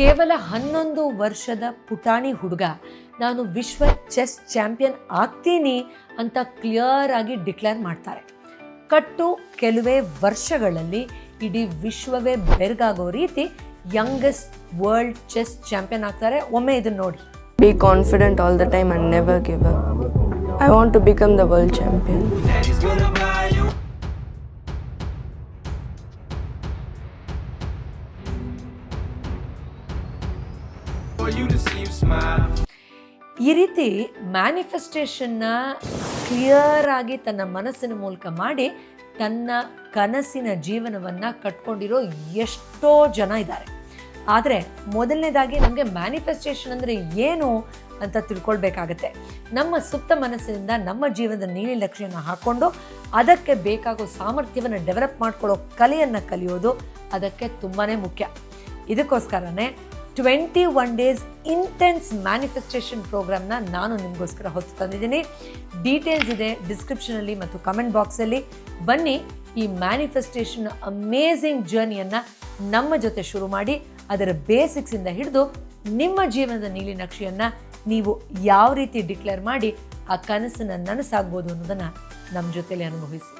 ಕೇವಲ ಹನ್ನೊಂದು ವರ್ಷದ ಪುಟಾಣಿ ಹುಡುಗ. ನಾನು ವಿಶ್ವ ಚೆಸ್ ಚಾಂಪಿಯನ್ ಆಗ್ತೀನಿ ಅಂತ ಕ್ಲಿಯರ್ ಆಗಿ ಡಿಕ್ಲೇರ್ ಮಾಡ್ತಾರೆ. ಕಟ್ಟು ಕೆಲವೇ ವರ್ಷಗಳಲ್ಲಿ ಇಡೀ ವಿಶ್ವವೇ ಬೆರಗಾಗೋ ರೀತಿ ಯಂಗೆಸ್ಟ್ ವರ್ಲ್ಡ್ ಚೆಸ್ ಚಾಂಪಿಯನ್ ಆಗ್ತಾರೆ. ಒಮ್ಮೆ ಇದನ್ನ ನೋಡಿ. Be confident all the time and never give up I want to become the world champion. ಈ ರೀತಿ ಮ್ಯಾನಿಫೆಸ್ಟೇಷನ್ನ ಕ್ಲಿಯರ್ ಆಗಿ ತನ್ನ ಮನಸ್ಸಿನ ಮೂಲಕ ಮಾಡಿ ತನ್ನ ಕನಸಿನ ಜೀವನವನ್ನು ಕಟ್ಕೊಂಡಿರೋ ಎಷ್ಟೋ ಜನ ಇದ್ದಾರೆ. ಆದರೆ ಮೊದಲನೇದಾಗಿ ನಮಗೆ ಮ್ಯಾನಿಫೆಸ್ಟೇಷನ್ ಅಂದರೆ ಏನು ಅಂತ ತಿಳ್ಕೊಳ್ಬೇಕಾಗತ್ತೆ. ನಮ್ಮ ಸುಪ್ತ ಮನಸ್ಸಿನಿಂದ ನಮ್ಮ ಜೀವನದ ನೀಲಿ ಲಕ್ಷ್ಯನ ಹಾಕ್ಕೊಂಡು ಅದಕ್ಕೆ ಬೇಕಾಗೋ ಸಾಮರ್ಥ್ಯವನ್ನು ಡೆವಲಪ್ ಮಾಡ್ಕೊಳ್ಳೋ ಕಲೆಯನ್ನು ಕಲಿಯೋದು ಅದಕ್ಕೆ ತುಂಬಾ ಮುಖ್ಯ. ಇದಕ್ಕೋಸ್ಕರನೇ twenty one days intense manifestation ಪ್ರೋಗ್ರಾಮ್ನ ನಾನು ನಿಮಗೋಸ್ಕರ ಹೊತ್ತು ತಂದಿದ್ದೀನಿ. ಡೀಟೇಲ್ಸ್ ಇದೆ ಡಿಸ್ಕ್ರಿಪ್ಷನಲ್ಲಿ ಮತ್ತು ಕಮೆಂಟ್ ಬಾಕ್ಸಲ್ಲಿ ಬನ್ನಿ ಈ ಮ್ಯಾನಿಫೆಸ್ಟೇಷನ್ ಅಮೇಝಿಂಗ್ ಜರ್ನಿಯನ್ನು ನಮ್ಮ ಜೊತೆ ಶುರು ಮಾಡಿ, ಅದರ ಬೇಸಿಕ್ಸಿಂದ ಹಿಡಿದು ನಿಮ್ಮ ಜೀವನದ ನೀಲಿ ನಕ್ಷೆಯನ್ನು ನೀವು ಯಾವ ರೀತಿ ಡಿಕ್ಲೇರ್ ಮಾಡಿ ಆ ಕನಸನ್ನು ನನಸಾಗ್ಬೋದು ಅನ್ನೋದನ್ನು ನಮ್ಮ ಜೊತೆಲಿ ಅನುಭವಿಸಿ.